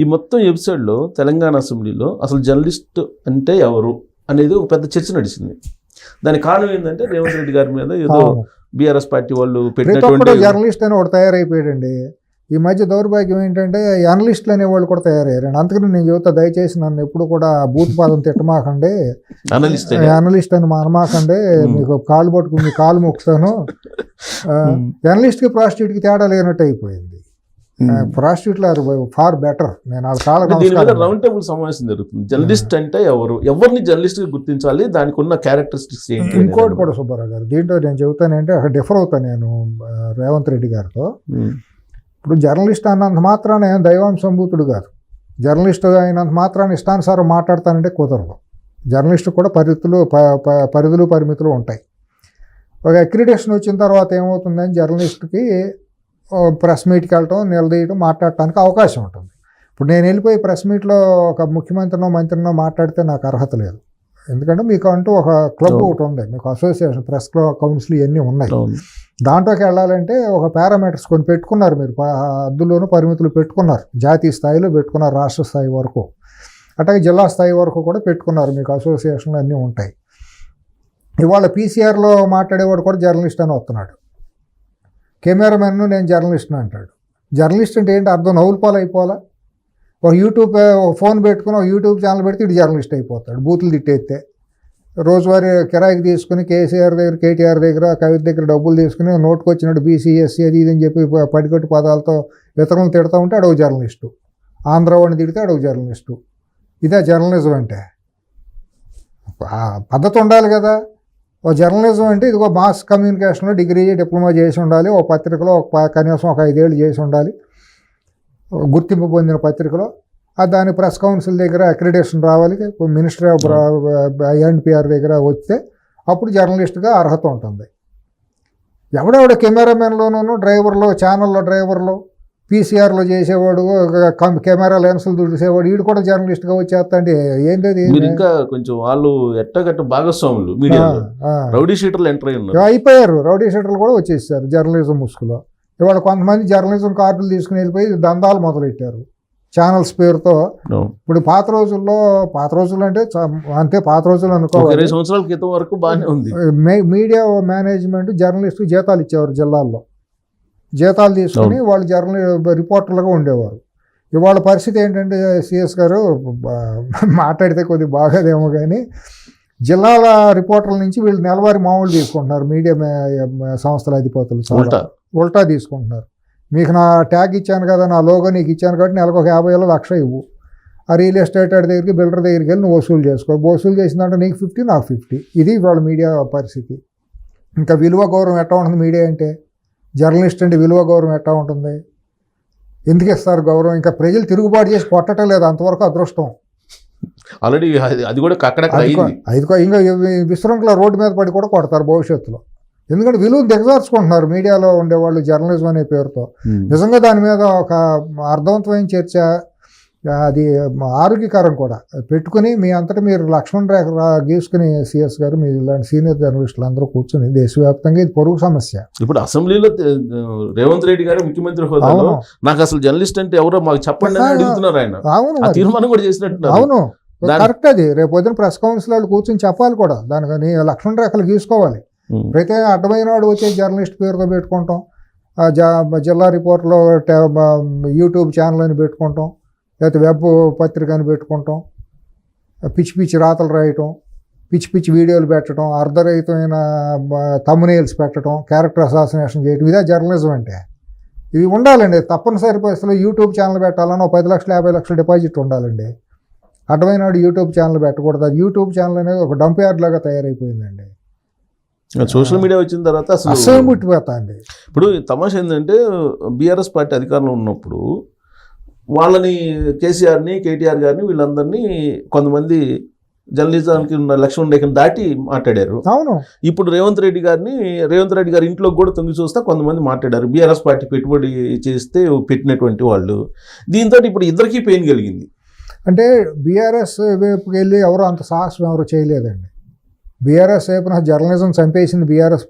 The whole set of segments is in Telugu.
ఈ మొత్తం ఎపిసోడ్లో తెలంగాణ అసెంబ్లీలో అసలు జర్నలిస్ట్ అంటే ఎవరు అనేది ఒక పెద్ద చర్చ నడిచింది. దానికి కారణం ఏంటంటే రేవంత్ రెడ్డి గారి మీద ఏదో. బీఆర్ఎస్ పార్టీ వాళ్ళు పెట్టినటువంటి జర్నలిస్ట్ అని ఒకటి తయారైపోయాడండి. ఈ మధ్య దౌర్భాగ్యం ఏంటంటే అనలిస్టులు అనేవాళ్ళు కూడా తయారయ్యారండి. అందుకని నేను చెబుతా దయచేసి నన్ను ఎప్పుడు కూడా బూత్ పాదం తిట్టమాకండి. అనలిస్ట్ అనలిస్ట్ అని అనమాకండి Hmm. మీకు కాలు పట్టుకుని కాలు మొక్కుతాను. అనలిస్ట్కి ప్రాస్టిట్యూట్కి తేడా లేనట్టు అయిపోయింది. ప్రాస్టిట్యూట్లు ఆర్ ఫార్ బెటర్ నేను మీద నమస్కారం. రౌండ్ టేబుల్ సమావేశం జరుగుతుంది. జర్నలిస్ట్ అంటే ఎవరు? ఎవరిని జర్నలిస్ట్గా గుర్తించాలి? దానికి ఉన్న క్యారెక్టరిస్టిక్స్ ఏంటి ఇంకోటి కూడా సుబ్బారావు గారు దీంట్లో నేను చెబుతానంటే అక్కడ డిఫర్ అవుతాను నేను ఆ, రేవంత్ రెడ్డి గారితో. ఉమ్. ఇప్పుడు జర్నలిస్ట్ అన్నంత మాత్రాన ఏం దైవాంశంభూతుడు కాదు. జర్నలిస్ట్ అయినంత మాత్రాన ఇష్టానుసారం మాట్లాడతానంటే కుదరదు. జర్నలిస్ట్ కూడా పరిధులు పరిధులు పరిమితులు ఉంటాయి. ఒక అక్రిడేషన్ వచ్చిన తర్వాత ఏమవుతుందని జర్నలిస్ట్కి ప్రెస్ మీట్కి వెళ్ళటం నిలదీయటం మాట్లాడటానికి అవకాశం ఉంటుంది. ఇప్పుడు నేను వెళ్ళిపోయి ప్రెస్ మీట్లో ఒక ముఖ్యమంత్రినో మంత్రినో మాట్లాడితే నాకు అర్హత లేదు. ఎందుకంటే మీకు అంటూ ఒక క్లబ్. ఒకటి ఉంది. మీకు అసోసియేషన్ ప్రెస్ క్లబ్ కౌన్సిల్ ఇవన్నీ ఉన్నాయి. దాంట్లోకి వెళ్ళాలంటే ఒక పారామీటర్స్ కొన్ని పెట్టుకున్నారు మీరు. హద్దుల్లోనూ పరిమితులు పెట్టుకున్నారు. జాతీయ స్థాయిలో పెట్టుకున్నారు రాష్ట్ర స్థాయి వరకు. అట్లాగే జిల్లా స్థాయి వరకు కూడా పెట్టుకున్నారు. మీకు అసోసియేషన్లు అన్నీ ఉంటాయి. ఇవాళ పీసీఆర్లో మాట్లాడేవాడు కూడా జర్నలిస్ట్ అని వస్తున్నాడు. కెమెరామెన్ను నేను జర్నలిస్ట్ అంటాడు. జర్నలిస్ట్ అంటే ఏంటి? అర్థం నవ్వులపాలు అయిపోవాలా ఒక యూట్యూబ్ ఒక ఫోన్ పెట్టుకుని ఒక యూట్యూబ్ ఛానల్ పెడితే ఇటు జర్నలిస్ట్ అయిపోతాడు బూతులు తిట్టేస్తే. రోజువారీ కిరాయికి తీసుకుని కేసీఆర్ దగ్గర కేటీఆర్ దగ్గర కవిత దగ్గర డబ్బులు తీసుకుని నోట్కి వచ్చినట్టు బీసీఎస్సీ అది ఇది అని చెప్పి పడికట్టు పదాలతో ఇతరులను తిడతా ఉంటే అడవు జర్నలిస్టు. ఆంధ్ర వాడిని తిడితే అడవు జర్నలిస్టు. ఇదే జర్నలిజం అంటే. పద్ధతి ఉండాలి కదా. ఓ జర్నలిజం అంటే ఇదిగో మాస్ కమ్యూనికేషన్లో డిగ్రీ డిప్లొమా చేసి ఉండాలి ఓ పత్రికలో ఒక కనీసం ఒక ఐదేళ్ళు చేసి ఉండాలి గుర్తింపు పొందిన పత్రికలో. ఆ దాని ప్రెస్ కౌన్సిల్ దగ్గర అక్రిడేషన్ రావాలి మినిస్ట్రీ ఆఫ్ ఎన్పిఆర్ దగ్గర వస్తే అప్పుడు జర్నలిస్ట్గా అర్హత ఉంటుంది. ఎవడెవడ కెమెరామెన్లోనూ డ్రైవర్లు ఛానల్లో డ్రైవర్లు పీసీఆర్లో చేసేవాడు కెమెరా లెన్సులు దుడిసేవాడు వీడు కూడా జర్నలిస్ట్గా వచ్చేస్తా అంటే ఏంటి అది? మీరు ఇంకా కొంచెం వాళ్ళు ఎట్టగట్ట భాగస్వాములు. రౌడీ షీటర్లు ఎంటర్ అయి ఉన్నారు. అయిపోయారు. రౌడీ షీటర్లు కూడా వచ్చేసారు జర్నలిజం ముసుగులో. ఇవాళ కొంతమంది జర్నలిజం కార్డులు తీసుకుని వెళ్ళిపోయి దందాలు మొదలెట్టారు. ఛానల్స్ పేరుతో. ఇప్పుడు పాత రోజుల్లో పాత రోజులు అంటే అంతే పాత రోజులు ఇరవై సంవత్సరాల క్రితం వరకు బాగానే ఉంది. మీడియా మేనేజ్మెంట్ జర్నలిస్ట్కి జీతాలు ఇచ్చేవారు జిల్లాల్లో. జీతాలు తీసుకుని వాళ్ళు జర్నలి రిపోర్టర్లుగా ఉండేవారు. ఇవాళ పరిస్థితి ఏంటంటే సిఎస్ గారు మాట్లాడితే కొద్దిగా బాగాదేమో కానీ జిల్లాల రిపోర్టర్ల నుంచి వీళ్ళు నెలవారీ మామూలు తీసుకుంటున్నారు. మీడియా సంస్థల అధిపతులు. ఉల్టా. ఉల్టా తీసుకుంటున్నారు. మీకు నా ట్యాగ్ ఇచ్చాను కదా నా లోగో నీకు ఇచ్చాను కాబట్టి నెలకు ఒక యాభై వేల లక్ష ఇవ్వు. ఆ రియల్ ఎస్టేట్ దగ్గరికి బిల్డర్ దగ్గరికి వెళ్ళి నువ్వు వసూలు చేసుకో. వసూలు చేసిందంటే నీకు ఫిఫ్టీ నాకు ఫిఫ్టీ. ఇది ఇవాళ మీడియా పరిస్థితి. ఇంకా విలువ గౌరవం ఎట్లా ఉంటుంది మీడియా అంటే? జర్నలిస్ట్ అంటే విలువ గౌరవం ఎట్లా ఉంటుంది? ఎందుకు ఇస్తారు గౌరవం? ఇంకా ప్రజలు తిరుగుబాటు చేసి కొట్టడం లేదు. అంతవరకు అదృష్టం. ఆల్రెడీ అది కూడా అక్కడక్కడ అది ఇంకా విశృంఖల రోడ్డు మీద పడి కూడా కొడతారు భవిష్యత్తులో. ఎందుకంటే విలువ దిగజార్చుకుంటున్నారు మీడియాలో ఉండేవాళ్ళు జర్నలిజం అనే పేరుతో. ఉమ్. నిజంగా దాని మీద ఒక అర్థవంతమైన చర్చ అది ఆరోగ్యకరం కూడా. పెట్టుకుని మీ అంతటా మీరు లక్ష్మణ్ రేఖ గీసుకుని సిఎస్ గారు మీ ఇలాంటి సీనియర్ జర్నలిస్టులు అందరూ కూర్చొని దేశవ్యాప్తంగా ఇది పొరుగు సమస్య. ఇప్పుడు అసెంబ్లీలో రేవంత్ రెడ్డి గారు ముఖ్యమంత్రి హోదాలో నాకు అసలు జర్నలిస్ట్ అంటే ఎవరో మాకు చెప్పండి అడుగుతున్నారు ఆయన. అవును. తీర్మానం కూడా చేసినట్టున్నారు. అవును. కరెక్ట్ అది. రేపు పొద్దున ప్రెస్ కౌన్సిల్ వాళ్ళు కూర్చొని చెప్పాలి కూడా. దానికని లక్ష్మణ్ రేఖలు గీసుకోవాలి. ప్రతి అడ్డమైన వాడు వచ్చే జర్నలిస్ట్ పేరుతో పెట్టుకుంటాం. జిల్లా రిపోర్ట్లో యూట్యూబ్ ఛానల్ అని పెట్టుకుంటాం. లేకపోతే వెబ్ పత్రిక అని పెట్టుకుంటాం పిచ్చి పిచ్చి రాతలు రాయటం పిచ్చి పిచ్చి వీడియోలు పెట్టడం అర్ధరహితమైన తమ్మునేల్స్ పెట్టడం క్యారెక్టర్ అసాసినేషన్ చేయటం ఇదే జర్నలిజం అంటే. ఇవి ఉండాలండి. తప్పనిసరి పరిస్థితుల్లో యూట్యూబ్ ఛానల్ పెట్టాలని ఒక పది లక్షలు యాభై లక్షల డిపాజిట్ ఉండాలండి. అడ్డమైన వాడు యూట్యూబ్ ఛానల్ పెట్టకూడదు. అది యూట్యూబ్ ఛానల్ అనేది ఒక డంప్ యార్డ్ లాగా తయారైపోయిందండి. సోషల్ మీడియా వచ్చిన తర్వాత అసహ్యం అసలు ముట్టిపోతుంది ఇప్పుడు తమాషా ఏంటంటే బీఆర్ఎస్ పార్టీ అధికారంలో ఉన్నప్పుడు వాళ్ళని కేసీఆర్ని కేటీఆర్ గారిని వీళ్ళందరినీ కొంతమంది జర్నలిజానికి ఉన్న లక్ష్మణ్ రేఖను దాటి మాట్లాడారు. అవును. ఇప్పుడు రేవంత్ రెడ్డి గారిని రేవంత్ రెడ్డి గారి ఇంట్లోకి కూడా తొంగి చూస్తే కొంతమంది మాట్లాడారు. బీఆర్ఎస్ పార్టీ పెట్టుబడి చేస్తే పెట్టినటువంటి వాళ్ళు. దీంతో ఇప్పుడు ఇద్దరికీ పెయిన్ కలిగింది. అంటే బీఆర్ఎస్ వైపుకి వెళ్ళి ఎవరు అంత సాహసం ఎవరు చేయలేదండి. బీఆర్ఎస్ వైపున జర్నలిజం చంపేసింది బీఆర్ఎస్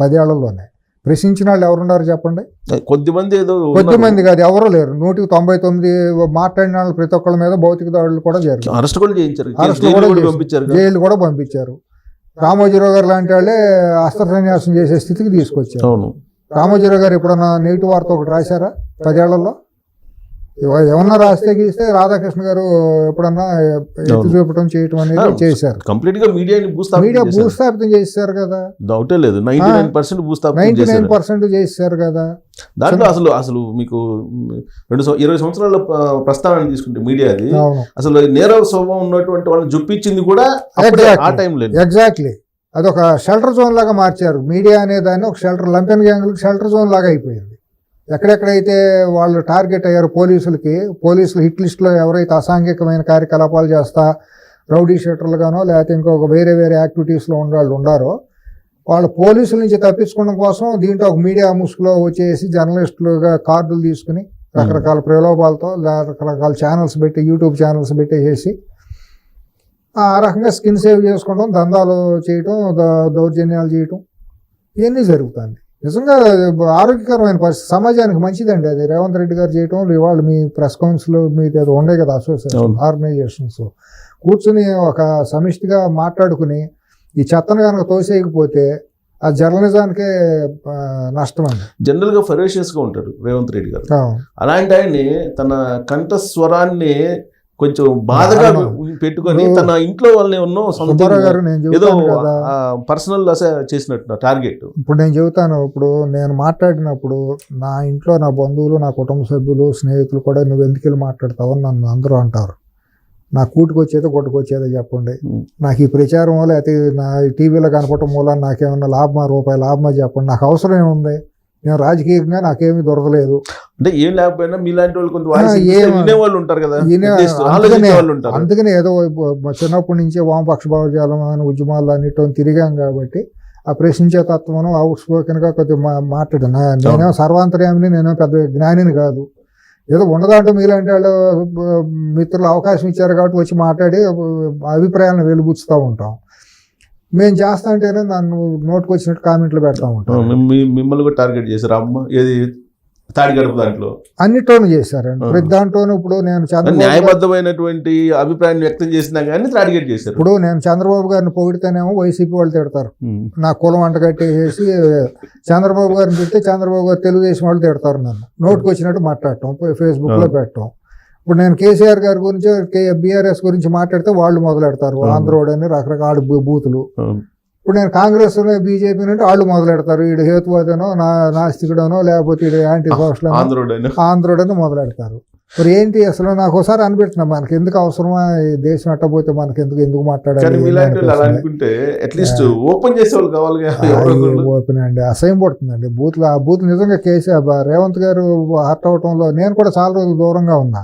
పదేళ్ళలోనే. ప్రశ్నించిన వాళ్ళు ఎవరున్నారు చెప్పండి? కొద్ది మంది ఏదో కొద్ది ఉన్నారు. మంది కాదు ఎవరు లేరు. నూటికి తొంభై తొమ్మిది మాట్లాడిన వాళ్ళు ప్రతి ఒక్కళ్ళ మీద భౌతిక దాడులు కూడా జరిగాయి. అరెస్ట్ కూడా చేయించారు. అరెస్ట్. పంపించారు జైలు కూడా పంపించారు. రామోజీరావు గారు లాంటి వాళ్ళే అస్త్ర సన్యాసం చేసే స్థితికి తీసుకొచ్చారు. రామోజీరావు గారు ఎప్పుడన్నా నెగిటివ్ వార్త ఒకటి రాశారా? పదేళ్ళలో? ఏమన్నా రాస్తే గీస్తే రాధాకృష్ణ గారు ఎప్పుడన్నా ఎత్తి. చూపడం చేయటం అనేది. చేశారు. కంప్లీట్గా మీడియాని మీడియా. భూస్థాపితం చేశారు కదా. డౌటే లేదు. Ninety nine percent ninety nine చేశారు పర్సెంట్ చేశారు కదా. దాంట్లో అసలు అసలు మీకు రెండు ఇరవై సంవత్సరాల ప- ప్రస్థానం తీసుకుంటే మీడియా అది అసలు నేర స్వభావం ఉన్నటువంటి వాళ్ళని చూపించింది కూడా. ఆ టైంలో ఎగ్జాక్ట్లీ అదొక షెల్టర్ జోన్ లాగా మార్చారు. మీడియా అనే దాన్ని ఒక షెల్టర్ లంపెన్ గ్యాంగ్లకు షెల్టర్ జోన్ లాగా అయిపోయింది. ఎక్కడెక్కడైతే వాళ్ళు టార్గెట్ అయ్యారు పోలీసులకి పోలీసులు హిట్ లిస్ట్లో ఎవరైతే అసాంఘికమైన కార్యకలాపాలు చేస్తా రౌడీ షీటర్లుగానో లేకపోతే ఇంకొక వేరే వేరే యాక్టివిటీస్లో ఉన్న వాళ్ళు ఉండారో వాళ్ళు పోలీసుల నుంచి తప్పించుకోవడం కోసం దీంట్లో ఒక మీడియా ముసుగులో వచ్చేసి జర్నలిస్టులుగా కార్డులు తీసుకుని రకరకాల ప్రలోభాలతో రకరకాల ఛానల్స్ పెట్టి యూట్యూబ్ ఛానల్స్ పెట్టేసి ఆ రకంగా స్కిన్ సేవ్ చేసుకోవడం దందాలు చేయటం ద- దౌర్జన్యాలు చేయటం ఇవన్నీ జరుగుతుంది. నిజంగా ఆరోగ్యకరమైన పరిస్థితి. సమాజానికి మంచిదండి అది. రేవంత్ రెడ్డి గారు చేయటం ఇవాళ మీ ప్రెస్ కౌన్సిల్ మీది ఏదో ఉండే కదా అసోసియేషన్. ఆర్గనైజేషన్స్. కూర్చుని ఒక సమిష్టిగా మాట్లాడుకుని ఈ చెత్తను కనుక తోసేయకపోతే ఆ జర్నలిజానికే నష్టం అండి జనరల్గా ఫెరోషియస్గా ఉంటారు రేవంత్ రెడ్డి గారు. అలాంటి ఆయన్ని తన కంఠస్వరాన్ని కొంచెం బాధగా. పెట్టుకొని తన ఇంట్లో వాళ్ళని ఉన్నో సుబ్బారావు గారు నేను ఏదో పర్సనల్ చేసినట్టు టార్గెట్. ఇప్పుడు నేను చెబుతాను ఇప్పుడు నేను మాట్లాడినప్పుడు నా ఇంట్లో నా బంధువులు నా కుటుంబ సభ్యులు స్నేహితులు కూడా నువ్వు ఎందుకు వెళ్ళి మాట్లాడతావు నన్ను అందరూ అంటారు. నా కూటికి వచ్చేదో కొట్టుకు వచ్చేదో చెప్పండి. నాకు ఈ ప్రచారం లేకపోతే నా ఈ టీవీలో కనపడటం మూల నాకేమన్నా లాభమా రూపాయి లాభమా చెప్పండి. నాకు అవసరం ఏముంది? నేను రాజకీయంగా నాకేమీ దొరకలేదు. అంటే ఏం లేకపోయినా మీలాంటి వాళ్ళు కొంత వినేవాళ్ళు ఉంటారు కదా. అందుకనే ఏదో చిన్నప్పటి నుంచే వామపక్ష భావజాలం అని ఉద్యమాలు అన్నిటిని తిరిగాం కాబట్టి ఆ ప్రశ్నించే తత్వం అవుట్ స్పోకెన్గా కొద్దిగా మాట్లాడు నా- నేనేమో సర్వాంతర్యామిని నేను పెద్ద జ్ఞానిని కాదు. ఏదో ఉన్నదాంట్లో మీలాంటి వాళ్ళు మిత్రులు అవకాశం ఇచ్చారు కాబట్టి వచ్చి మాట్లాడి అభిప్రాయాలను వెలుబుచ్చుతూ ఉంటాం. మేము చేస్తా అంటేనే నన్ను నోటుకు వచ్చినట్టు కామెంట్లు పెడతా ఉంటాం మిమ్మల్ని కూడా టార్గెట్ చేశారు. అమ్మ ఏది? దాంట్లో. అన్నిట్లోనూ చేశారండి. ప్రతి దాంట్లోనూ ఇప్పుడు నేను న్యాయబద్ధమైనటువంటి అభిప్రాయాన్ని వ్యక్తం చేసినా కానీ టార్గెట్ చేశారు. ఇప్పుడు నేను చంద్రబాబు గారిని పొగిడితేనేమో వైసీపీ వాళ్ళు తిడతారు. నా కులం అంట కట్టేసి చంద్రబాబు గారిని తిడితే చంద్రబాబు గారు తెలుగుదేశం వాళ్ళు తిడతారు నన్ను. నోటుకు వచ్చినట్టు మాట్లాడటం ఫేస్బుక్లో అవును. పెట్టడం ఇప్పుడు నేను కేసీఆర్ గారి గురించి బీఆర్ఎస్ గురించి మాట్లాడితే వాళ్ళు మొదలెడతారు. ఆంధ్రోడ్ అని రకరకాల బూతులు. ఇప్పుడు నేను కాంగ్రెస్ బీజేపీ అంటే వాళ్ళు మొదలెడతారు. ఈడు హేతువాదనో నా నాస్తికుడనో లేకపోతే ఈడు యాంటీ సోషల్ ఆంధ్రోడని మొదలెడతారు. మరి ఏంటి అసలు నాకు ఒకసారి అనిపెట్టిన మనకి ఎందుకు అవసరమా ఈ దేశం ఎట్టపోతే మనకి ఎందుకు ఎందుకు మాట్లాడాలి. అనుకుంటే అట్లీస్ట్ ఓపెన్ కావాలి. ఓపెన్ అండి అసహ్యం పడుతుందండి బూత్లు ఆ బూత్ నిజంగా కేసీఆర్ రేవంత్ గారు హర్ట్ అవటంలో నేను కూడా చాలా రోజులు దూరంగా ఉన్నా.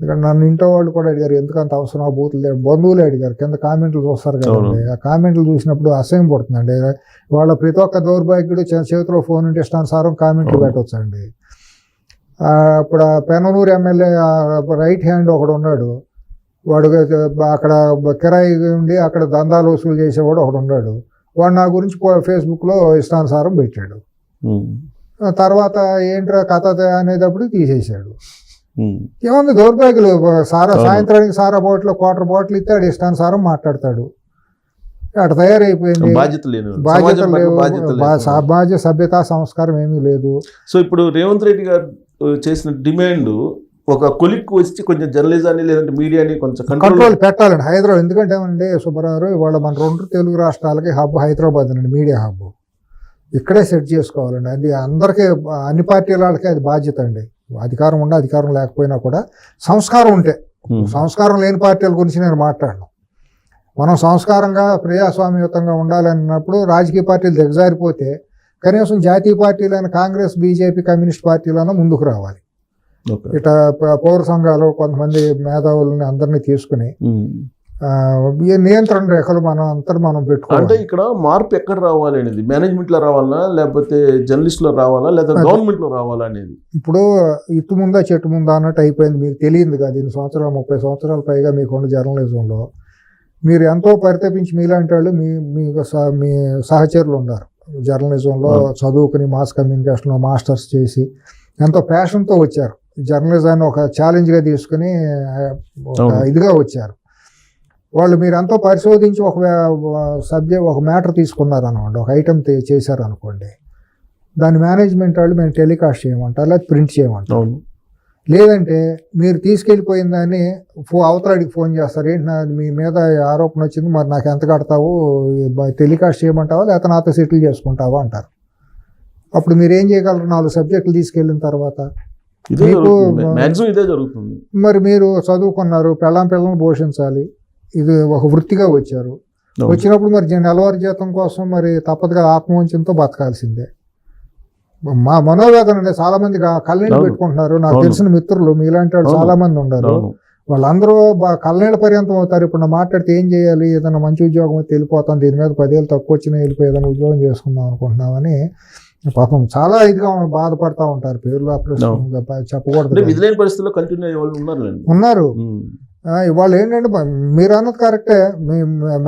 ఇక్కడ నన్ను ఇంట్లో వాళ్ళు కూడా అడిగారు ఎందుకు అంత అవసరం ఆ బూత్లు లేవు?" బంధువులు అడిగారు కింద కామెంట్లు చూస్తారు కదండి ఆ కామెంట్లు చూసినప్పుడు అసహ్యం పడుతుందండి వాళ్ళ ప్రతి ఒక్క దౌర్భాగ్యుడు చేతిలో ఫోన్ ఉంటే ఇష్టానుసారం కామెంట్లు. పెట్టవచ్చండి ఇప్పుడు పెననూరు ఎమ్మెల్యే రైట్ హ్యాండ్ ఒకడు ఉన్నాడు. వాడు అక్కడ కిరాయి ఉండి అక్కడ దందాలు వసూలు చేసేవాడు ఒకడు ఉన్నాడు. వాడు నా గురించి ఫేస్బుక్లో ఇష్టానుసారం పెట్టాడు. తర్వాత ఏంట్రా కథ అనేటప్పుడు తీసేశాడు. ఏముంది దౌర్భాగ్యులు? సారా. సాయంత్రానికి సారా బాటిల్ క్వార్టర్ బాటిల్ ఇస్తే ఆడు ఇష్టానుసారం మాట్లాడతాడు. అటు తయారైపోయింది. బాధ్యత లేవు. బాధ్యత సభ్యత సంస్కారం ఏమీ లేదు. సో ఇప్పుడు రేవంత్ రెడ్డి గారు చేసిన డిమాండ్ ఒక కొలిక్కి వచ్చి కొంచెం జర్నలిజాన్ని లేదంటే మీడియాని కొంచెం కంట్రోల్ కంట్రోల్ పెట్టాలండి. హైదరాబాద్ ఎందుకంటే ఏమండి సుబ్బారావు ఇవాళ మన రెండు తెలుగు రాష్ట్రాలకి హబ్ హైదరాబాద్ అండి మీడియా హబ్. ఇక్కడే సెట్ చేసుకోవాలండి. అది అందరికీ అన్ని పార్టీల వాళ్ళకి అది బాధ్యత అండి. అధికారం ఉండే అధికారం లేకపోయినా కూడా సంస్కారం ఉంటే. సంస్కారం లేని పార్టీల గురించి నేను మాట్లాడను. మనం సంస్కారంగా ప్రజాస్వామ్యయుతంగా ఉండాలన్నప్పుడు రాజకీయ పార్టీలు దిగజారిపోతే కనీసం జాతీయ పార్టీలైన కాంగ్రెస్ బీజేపీ కమ్యూనిస్ట్ పార్టీలైనా ముందుకు రావాలి. ఇట పౌర సంఘాలు కొంతమంది మేధావులని అందరినీ తీసుకుని నియంత్రణ రేఖలు మనం అంతా మనం అంటే పెట్టుకోవాలి ఇక్కడ మార్పు ఎక్కడ రావాలి అనేది? మేనేజ్మెంట్లో రావాలా? లేకపోతే జర్నలిస్ట్లో రావాలా? లేదా అది- గవర్నమెంట్లో రావాలా అనేది? ఇప్పుడు ఇత్తు ముందా చెట్టు ముందా అన్నట్టు అయిపోయింది. మీకు తెలియదు కదా ఇన్ని సంవత్సరాలు ముప్పై సంవత్సరాల పైగా మీకున్న జర్నలిజంలో. మీరు ఎంతో పరితపించి మీలాంటి వాళ్ళు మీ సహ- మీ సహచరులు ఉన్నారు. జర్నలిజంలో. చదువుకుని మాస్ కమ్యూనికేషన్లో మాస్టర్స్ చేసి ఎంతో ప్యాషన్తో వచ్చారు జర్నలిజాన్ని ఒక ఛాలెంజ్గా తీసుకుని. ఇదిగా వచ్చారు వాళ్ళు మీరు ఎంతో పరిశోధించి ఒక సబ్జెక్ట్ ఒక మ్యాటర్ తీసుకున్నారు అనుకోండి ఒక ఐటమ్ చేశారు అనుకోండి దాని మేనేజ్మెంట్ వాళ్ళు మేము టెలికాస్ట్ చేయమంటారు లేదా ప్రింట్ చేయమంటారు లేదంటే మీరు తీసుకెళ్ళిపోయిన దాన్ని ఫో అవతలాడికి ఫోన్ చేస్తారు. ఏంటి నా మీ మీద ఆరోపణ వచ్చింది మరి నాకు ఎంత కడతావు? టెలికాస్ట్ చేయమంటావా? లేకపోతే నాతో సెటిల్ చేసుకుంటావా? అంటారు. అప్పుడు మీరు ఏం చేయగలరు? నాలుగు సబ్జెక్టులు తీసుకెళ్ళిన తర్వాత మీకు- ఇదే జరుగుతుంది. మరి మీరు చదువుకున్నారు పెళ్ళాం పిల్లలను పోషించాలి. ఇది ఒక వృత్తిగా వచ్చారు. వచ్చినప్పుడు మరి నెలవారీ జీతం కోసం మరి తప్పదుగా ఆత్మవంచంతో బతకాల్సిందే. మా మనోవేదన అనేది చాలా మంది కళ్ళనీళ్ళు. పెట్టుకుంటున్నారు. నాకు. తెలిసిన మిత్రులు మీలాంటి వాళ్ళు. చాలా మంది ఉన్నారు. వాళ్ళందరూ కళ్ళనీళ్ళ పర్యంతం అవుతారు. ఇప్పుడు నా మాట్లాడితే ఏం చేయాలి? ఏదైనా మంచి ఉద్యోగం అయితే వెళ్ళిపోతాం. దీని మీద పదేళ్ళు తక్కువ వచ్చినా వెళ్ళిపోయి ఏదైనా ఉద్యోగం చేసుకుందాం అనుకుంటున్నామని పాపం చాలా ఇదిగా బాధపడతా ఉంటారు. పేర్లు అప్పుడు చెప్పకూడదు విధులైన పరిస్థితుల్లో కంటిన్యూ ఉన్నారు. ఇవాళ ఏంటంటే మీరు అన్నది కరెక్టే. మీ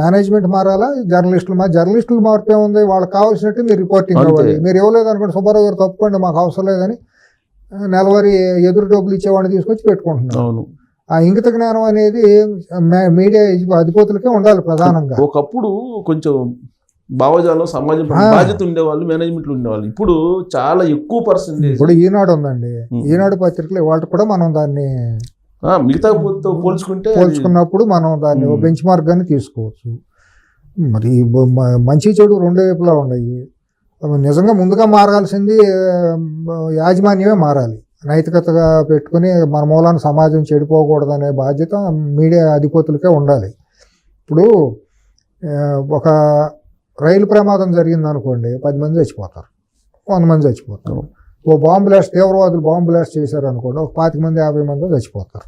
మేనేజ్మెంట్ మారాలా? జర్నలిస్టులు మా జర్నలిస్టులు మార్పే ఉంది. వాళ్ళకి కావాల్సినట్టు మీరు రిపోర్టింగ్ అంతే. అవ్వాలి. మీరు ఇవ్వలేదు అనుకోండి సుబ్బారావు గారు తప్పుకోండి మాకు అవసరం లేదని నెలవారీ ఎదురు డబ్బులు ఇచ్చేవాడిని తీసుకొచ్చి పెట్టుకుంటున్నారు. అవును. ఆ ఇంగిత జ్ఞానం అనేది మీడియా అధిపతులకే ఉండాలి ప్రధానంగా. ఒకప్పుడు కొంచెం భావజాలం సమాజం. బాధ్యత ఉండేవాళ్ళు మేనేజ్మెంట్లు ఉండేవాళ్ళు. ఇప్పుడు చాలా ఎక్కువ పర్సెంటేజ్. ఇప్పుడు ఈనాడు ఉందండి. ఈనాడు పత్రికలు వాళ్ళ కూడా మనం దాన్ని మిగతా పోల్చుకుంటే పోల్చుకున్నప్పుడు మనం దాన్ని. బెంచ్ మార్క్ అని తీసుకోవచ్చు. మరి మంచి చెడు రెండు వైపులా ఉన్నాయి. నిజంగా ముందుగా మారాల్సింది యాజమాన్యమే మారాలి. నైతికతగా పెట్టుకుని మన మూలాన సమాజం చెడిపోకూడదనే బాధ్యత మీడియా అధిపతులకే ఉండాలి. ఇప్పుడు ఒక రైలు ప్రమాదం జరిగింది అనుకోండి పది మంది చచ్చిపోతారు వంద మంది చచ్చిపోతారు. ఓ బాంబు బ్లాస్ట్ తీవ్రవాదులు బాంబు బ్లాస్ట్ చేశారు అనుకోండి ఒక పాతిక మంది యాభై మంది చచ్చిపోతారు.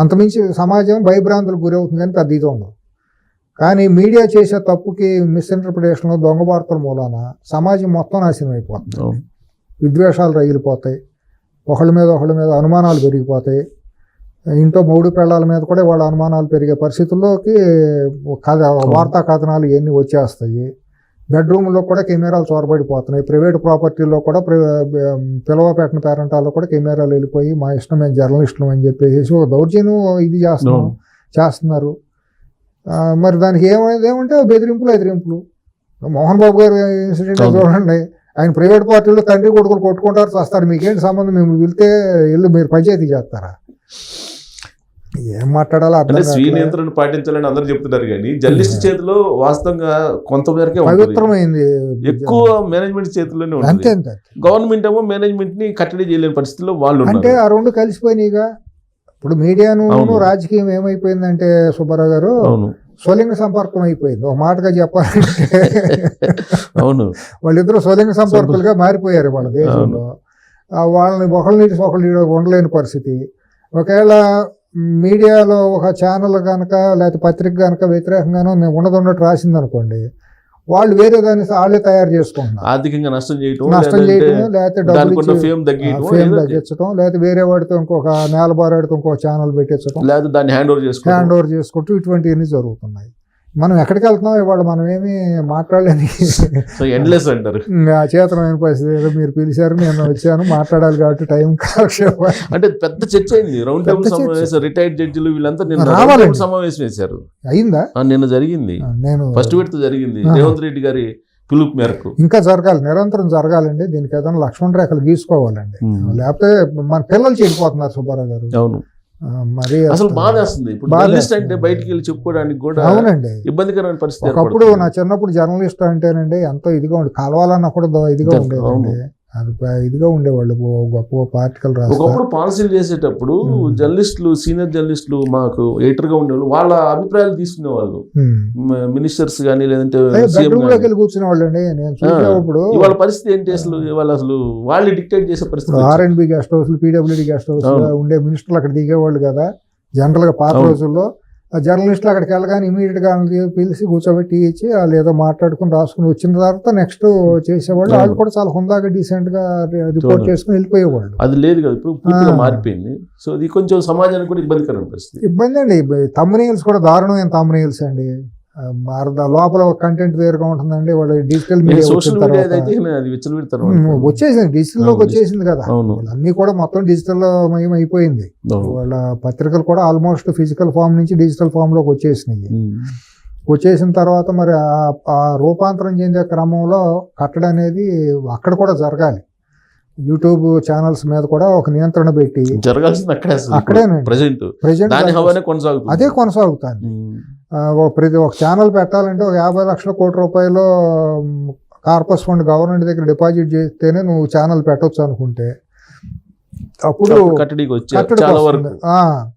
అంతమించి సమాజం భయభ్రాంతులకు గురవుతుంది కానీ పెద్ద ఇది ఉండదు కానీ మీడియా చేసే తప్పుకి మిస్ఇంటర్ప్రిటేషన్ దొంగ వార్తల మూలాన సమాజం మొత్తం నాశనం అయిపోతుంది. విద్వేషాలు రగిలిపోతాయి. ఒకళ్ళ మీద ఒకళ్ళ మీద అనుమానాలు పెరిగిపోతాయి. ఇంట్లో మూడు పెళ్ళాల మీద కూడా వాళ్ళ అనుమానాలు పెరిగే పరిస్థితుల్లోకి కథ వార్తా కథనాలు ఇవన్నీ వచ్చేస్తాయి. బెడ్రూమ్లో కూడా కెమెరాలు చొరబడిపోతున్నాయి. ప్రైవేట్ ప్రాపర్టీలో కూడా ప్ర- పిలవ పెట్టిన పేరెంటాల్లో కూడా కెమెరాలు వెళ్ళిపోయి మా ఇష్టం మేము జర్నలిస్టులు అని చెప్పేసి ఒక దౌర్జన్యం ఇది చేస్తున్నాం. చేస్తున్నారు. మరి దానికి ఏమైంది ఏమంటే బెదిరింపులు ఎదిరింపులు. మోహన్ బాబు గారు ఇన్సిడెంట్. చూడండి. ఆయన ప్రైవేట్ పార్టీలో తండ్రి కొడుకులు కొట్టుకుంటారు చేస్తారు. మీకేంటి సంబంధం? మేము వెళ్తే వెళ్ళి మీరు పంచాయతీ చేస్తారా? ఏం మాట్లాడాలో అంటే స్వీయ కావట్లే. నియంత్రణ పాటించాలని అందరూ చెప్తున్నారు కానీ జర్నలిస్ట్ చేతిలో వాస్తవంగా కొంత మేరకే ఉంటుంది. పవిత్రమైంది ఎక్కువ మేనేజ్మెంట్ చేతిలోనే అంతే అంతే గవర్నమెంట్ ఏమో మేనేజ్మెంట్ని కట్టడి చేయలేని పరిస్థితిలో వాళ్ళు అంటే ఆ రెండు కలిసిపోయినాయిగా ఇప్పుడు మీడియాను. రాజకీయం ఏమైపోయిందంటే సుబ్బారావు గారు అవును. స్వలింగ సంపర్కం అయిపోయింది. ఒక మాటగా చెప్పాలంటే అవును. వాళ్ళిద్దరూ స్వలింగ సంపర్కులుగా మారిపోయారు వాళ్ళ దేశంలో. వాళ్ళని ఒకళ్ళని ఒకళ్ళు ఉండలేని పరిస్థితి. ఒకవేళ మీడియాలో ఒక ఛానల్ కనుక లేకపోతే పత్రిక కనుక వ్యతిరేకంగానో ఉన్నది ఉన్నట్టు రాసింది అనుకోండి వాళ్ళు వేరే దాన్ని వాళ్ళే తయారు చేసుకుంటున్నారు. ఆర్థికంగా నష్టం చేయటం నష్టం చేయటం లేకపోతే ఫేమ్ తగ్గించడం లేకపోతే వేరే వాడితో ఇంకొక నేల బారాడితో ఇంకొక ఛానల్ పెట్టించడం లేదా దాన్ని హ్యాండ్ ఓవర్ చేసుకోవడం హ్యాండ్ ఓవర్ చేసుకుంటూ ఇటువంటివన్నీ జరుగుతున్నాయి. మనం ఎక్కడికి వెళ్తున్నాం? ఇవాళ మనం ఏమీ మాట్లాడలేని ఎండ్లెస్ అంటారు. చేతనమైన పరిస్థితి ఏదో మీరు పిలిచారు నేను వచ్చాను మాట్లాడాలి కాబట్టి టైం కాలక్షేపం. అంటే పెద్ద చర్చ అయింది. Round table. సమావేశం రిటైర్డ్ జడ్జిలు వీళ్ళంతా నిన్న సమావేశం వేశారు. అయిందా? నిన్న జరిగింది. నేను ఫస్ట్ విడత జరిగింది. రేవంత్ రెడ్డి గారి పిలుపు మేరకు. ఇంకా జరగాలి నిరంతరం జరగాలండి. దీనికి ఏదైనా లక్ష్మణ రేఖలు గీసుకోవాలండి. లేకపోతే మన పిల్లలు చెడిపోతున్నారు సుబ్బారావు గారు. అవును. మరి అసలు బాధ వేస్తుంది ఇప్పుడు జర్నలిస్ట్. అంటే బయటికి వెళ్ళి చెప్పుకోవడానికి కూడా అవునండి ఇబ్బందికరమైన పరిస్థితి ఒకప్పుడు. నా చిన్నప్పుడు జర్నలిస్ట్ అంటేనండి ఎంతో ఇదిగా ఉండే కలవాలన్నా కూడా ఇదిగా. ఉండేదండి అది ఇదిగా ఉండేవాళ్ళు. గొప్ప పార్టికల్ ఒకప్పుడు పాలసీలు చేసేటప్పుడు. జర్నలిస్టులు సీనియర్ జర్నలిస్టులు మాకు ఎడిటర్గా ఉండేవాళ్ళు. వాళ్ళ అభిప్రాయాలు తీసుకునేవాళ్ళు. మినిస్టర్స్ కానీ లేదంటే వెళ్ళి కూర్చునే వాళ్ళండి. నేను ఇవాళ పరిస్థితి ఏంటి అసలు? అసలు వాళ్ళు డిక్టేట్ చేసే పరిస్థితి ఇప్పుడు వచ్చింది. R and B guest house PWD guest house. ఉండే మినిస్టర్లు అక్కడ దిగేవాళ్ళు కదా. జనరల్గా పాత. రోజుల్లో జర్నలిస్టులు అక్కడికి వెళ్ళగానే ఇమీడియట్గా వాళ్ళని పిలిచి కూర్చోబెట్టి ఇచ్చి వాళ్ళు ఏదో మాట్లాడుకుని రాసుకుని వచ్చిన తర్వాత నెక్స్ట్ చేసేవాళ్ళు. వాళ్ళు కూడా చాలా హుందాగా డీసెంట్గా రిపోర్ట్. చేసుకుని వెళ్ళిపోయేవాళ్ళు అది లేదు కదా ఇప్పుడు ఆ. మారిపోయింది సో ఇది కొంచెం సమాజానికి కూడా ఇబ్బందికరమైన పరిస్థితి ఇబ్బంది అండి తమ్మునీల్స్ కూడా దారుణమైన తమ్మునీల్స్ అండి ఆ, మారద లోపల కంటెంట్ వేరుగా ఉంటుందండి వాళ్ళు డిజిటల్ మీడియా సోషల్ వచ్చేసింది డిజిటల్లోకి అవును, వచ్చేసింది కదా. అన్ని కూడా మొత్తం డిజిటల్ మయం అయిపోయింది. వాళ్ళ పత్రికలు కూడా ఆల్మోస్ట్ ఫిజికల్ ఫామ్ నుంచి డిజిటల్ ఫామ్లోకి వచ్చేసినాయి. వచ్చేసిన తర్వాత మరి ఆ- రూపాంతరం చెందే క్రమంలో కట్టడం అనేది అక్కడ కూడా జరగాలి. యూట్యూబ్ ఛానల్స్ మీద కూడా ఒక నియంత్రణ పెట్టి జరగాల్సింది అక్కడే అక్కడేనండి. ప్రజెంట్ అదే కొనసాగుతుంది. ఒక ప్రతి ఒక ఛానల్ పెట్టాలంటే ఒక యాభై లక్షల కోటి రూపాయలు కార్పస్ ఫండ్ గవర్నమెంట్ దగ్గర డిపాజిట్ చేస్తేనే నువ్వు ఛానల్ పెట్టొచ్చు అనుకుంటే. అప్పుడు కట్టడికి వచ్చే